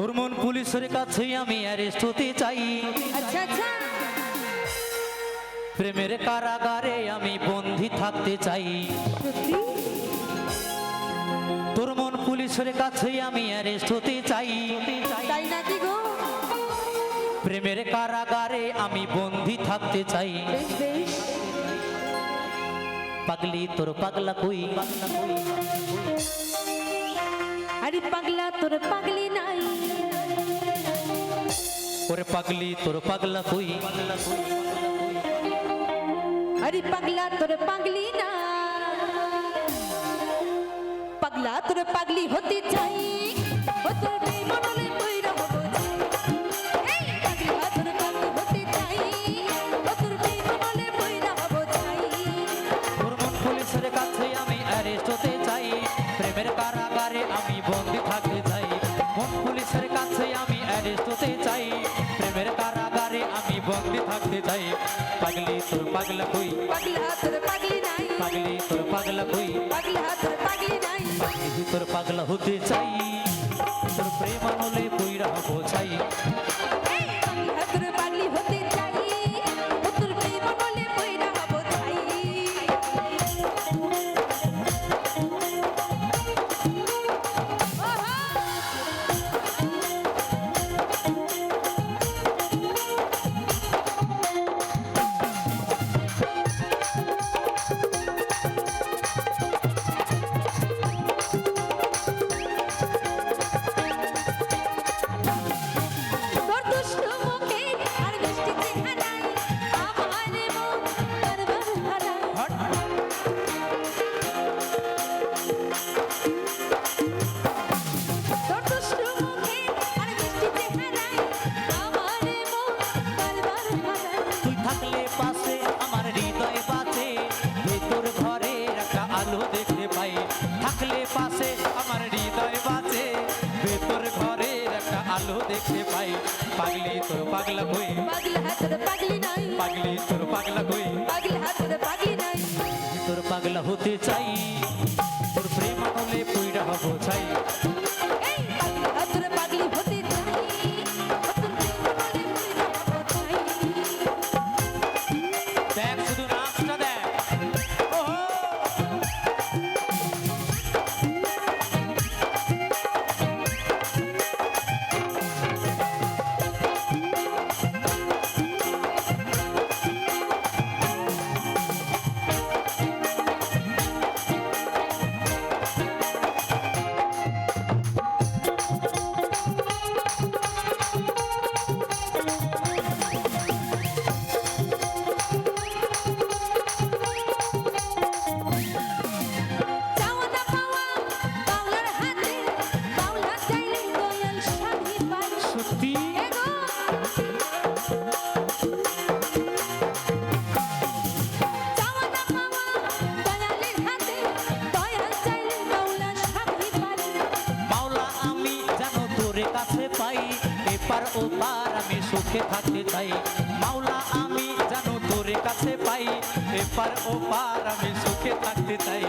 তোর মন পুলিশের কাছে আমি অ্যারেস্ট হতে চাই। আচ্ছা আচ্ছা। প্রেমের কারাগারে আমি বন্দি থাকতে চাই। তোর মন পুলিশের কাছে আমি অ্যারেস্ট হতে চাই। তাই নাকি গো? প্রেমের কারাগারে আমি বন্দি থাকতে চাই। বেশ বেশ। পাগলি তোর পাগলা কই? আরে পাগলা তোর পাগলি নাই। ওরে পাগলি তোর পাগলা কই? আরে পাগলা তোর পাগলি না। পাগলা তোর পাগলি হতে চাই। হতে চাই। প্রেমের কারাগারে আমি বন্দি থাকতে চাই। পাগলি তোর পাগলা কই? পাগলা তোর পাগলি নাই। পাগলি তোর পাগলা কই? পাগলা তোর পাগলি নাই। পাগলি তোর পাগলা হতে চাই। তোর প্রেম আনলে কইরা হব চাই। পাশে আমার হৃদয় বাঁচে ভেতর ঘরে একটা আলো দেখতে পাই। থাকলে পাশে আমার হৃদয় বাঁচে ভেতর ঘরে একটা আলো দেখতে পাই। পাগলি তোর পাগলা কই পাগলা তোর পাগলি নাই। তোর পাগলা হতে চাই। তোর প্রেম হলে পুইরা হব চাই। এপার ওপার আমি সুখে থাকতে চাই মাওলা আমি জানো তোর কাছে পাই। এপার ওপার আমি সুখে থাকতে চাই।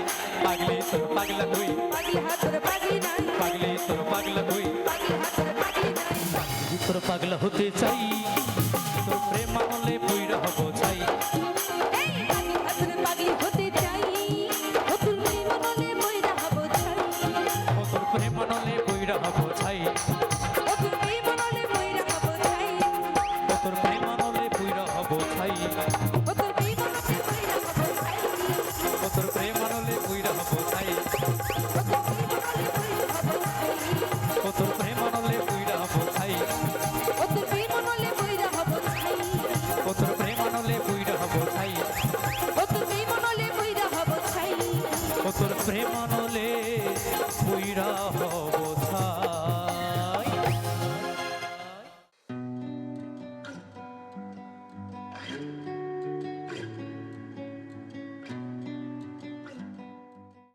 পাগলি তোর পাগলা তুই। পাগলি হাতের পাগলি নাই। পাগলি তোর পাগলা তুই। পাগলি হাতের পাগলি নাই। তোর পাগলা হতে চাই। তোর প্রেম আমলে